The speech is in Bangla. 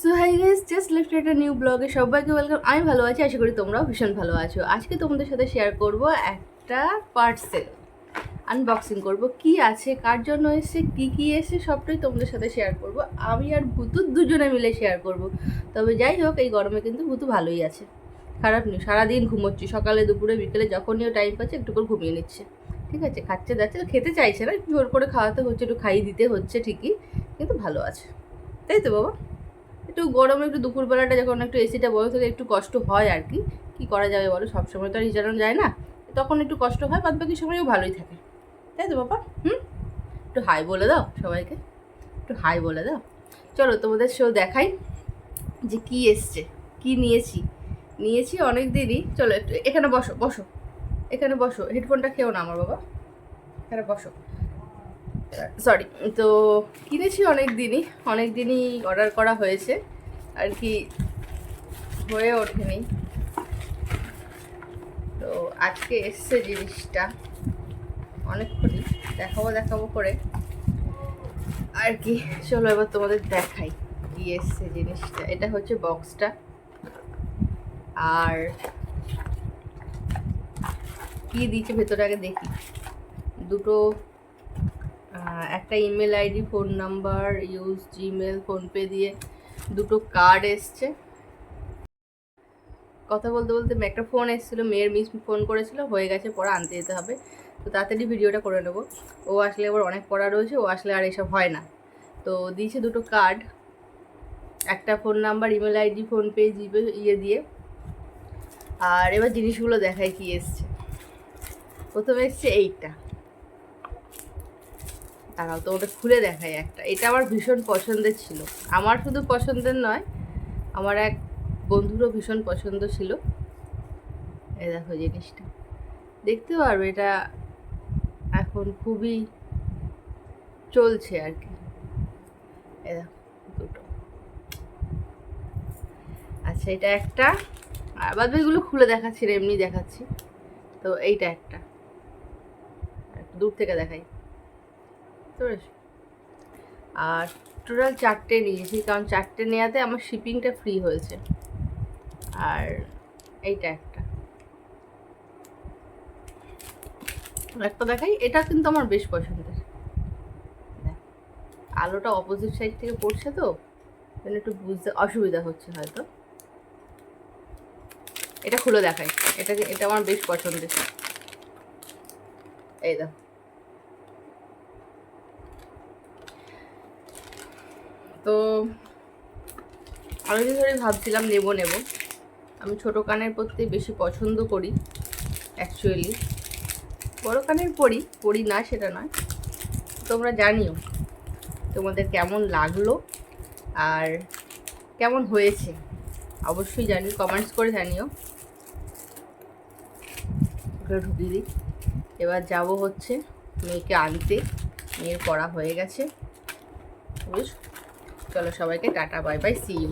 So hi guys just left একটা নিউ ব্লগে সবাইকে ওয়েলকাম আমি ভালো আছি, আশা করি তোমরাও ভীষণ ভালো আছো। আজকে তোমাদের সাথে শেয়ার করব একটা পার্সেল আনবক্সিং করব। কি আছে, কার জন্য এসে কি কি এসে সবটাই তোমাদের সাথে শেয়ার করব। আমি আর ভুতু দুজনে মিলে শেয়ার করব। তবে যাই হোক, এই গরমে কিন্তু ভুতু ভালোই আছে। খারাপ নেই সারাদিন ঘুমোচ্ছি। সকালে, দুপুরে, বিকেলে যখনই টাইম পাচ্ছে, একটু করে ঘুমিয়ে নিচ্ছে। ঠিক আছে? খাচ্ছে যাচ্ছে খেতে চাইছে না। জোর করে খাওয়াতে হচ্ছে, একটু খাইয়ে দিতে হচ্ছে ঠিকই, কিন্তু ভালো আছে। তাই তো বাবা? একটু গরমে, একটু দুপুরবেলাটা যখন একটু এসিটা বন্ধ থাকে, একটু কষ্ট হয় আর কি। কী করা যাবে বলো? সবসময় তো আর হিজানো যায় না। তখন একটু কষ্ট হয় বাদ বাকি সময়ও ভালোই থাকে। তাই তো বাবা? হুম? একটু হাই বলে দাও সবাইকে। একটু হাই বলে দাও। চলো তোমাদের শো দেখাই যে কি এসছে, কি নিয়েছি। নিয়েছি অনেক দিনই। চলো একটু এখানে বসো বসো। এখানে বসো। হেডফোনটা খেও না আমার বাবা। এখানে বসো। সরি তো কিনেছি অনেক দিনই অনেক দিনই অর্ডার করা হয়েছে, আর কি হয়ে ওঠেনি। তো আজকে এসছে জিনিসটা, অনেকক্ষণই, দেখাবো দেখাবো করে। আর কি, চলো এবার তোমাদের দেখাই কি এসছে জিনিসটা। এটা হচ্ছে বক্সটা আর কি দিয়েছে ভেতরে আগে দেখি। দুটো একটা email ID phone number use Gmail PhonePe দিয়ে দুটো কার্ড এসছে। কথা বলতে বলতে একটা ফোন এসেছিল, মেয়ের মিস ফোন করেছিল, হয়ে গেছে, পরে আনতে যেতে হবে। তো তাড়াতাড়ি ভিডিওটা করে নেব। ও আসলে আবার অনেক পড়া রয়েছে, ও আসলে আর এসব হয় না। তো দিয়েছে দুটো কার্ড একটা phone number email ID PhonePe GPay ইয়ে দিয়ে। আর এবার জিনিসগুলো দেখায় কি এসছে। প্রথমে এসছে এইটা। দাঁড়াও তো ওটা খুলে দেখাই একটা। এটা আমার ভীষণ পছন্দের ছিল। আমার শুধু পছন্দের নয়, আমার এক বন্ধুরও ভীষণ পছন্দ ছিল। এই দেখো জিনিসটা। দেখতে পারবে এটা এখন খুবই চলছে আর কি। এই দেখো, দুটো। আচ্ছা এটা একটা। আর বাদ বাকিগুলো খুলে দেখাচ্ছি, এমনি দেখাচ্ছি। তো এইটা একটা দূর থেকে দেখাই। আর টোটাল চারটে নিয়েছি, কারণ চারটে নেওয়াতে আমার শিপিংটা ফ্রি হয়েছে। আর এইটা একটা। একটা দেখাই, এটা কিন্তু আমার বেশ পছন্দের। আলোটা অপোজিট সাইড থেকে পড়ছে তো জন্য একটু বুঝতে অসুবিধা হচ্ছে হয়তো। এটা খুলে দেখাই এটা এটা আমার বেশ পছন্দের। এই দেখো তো অনেকদিন ধরে ভাবছিলাম নেব নেব। আমি ছোটো কানের পরতে বেশি পছন্দ করি অ্যাকচুয়ালি বড় কানের পরি পরি না, সেটা নয়। তোমরা জানিও, তোমাদের কেমন লাগল আর কেমন হয়েছে? অবশ্যই জানি কমেন্টস করে জানিও। ওটা ঢুকিয়ে দিই। এবার যাব হচ্ছে মেয়েকে আনতে। মেয়ের পড়া হয়ে গেছে। বুঝ চলো সবাইকে tata bye bye see you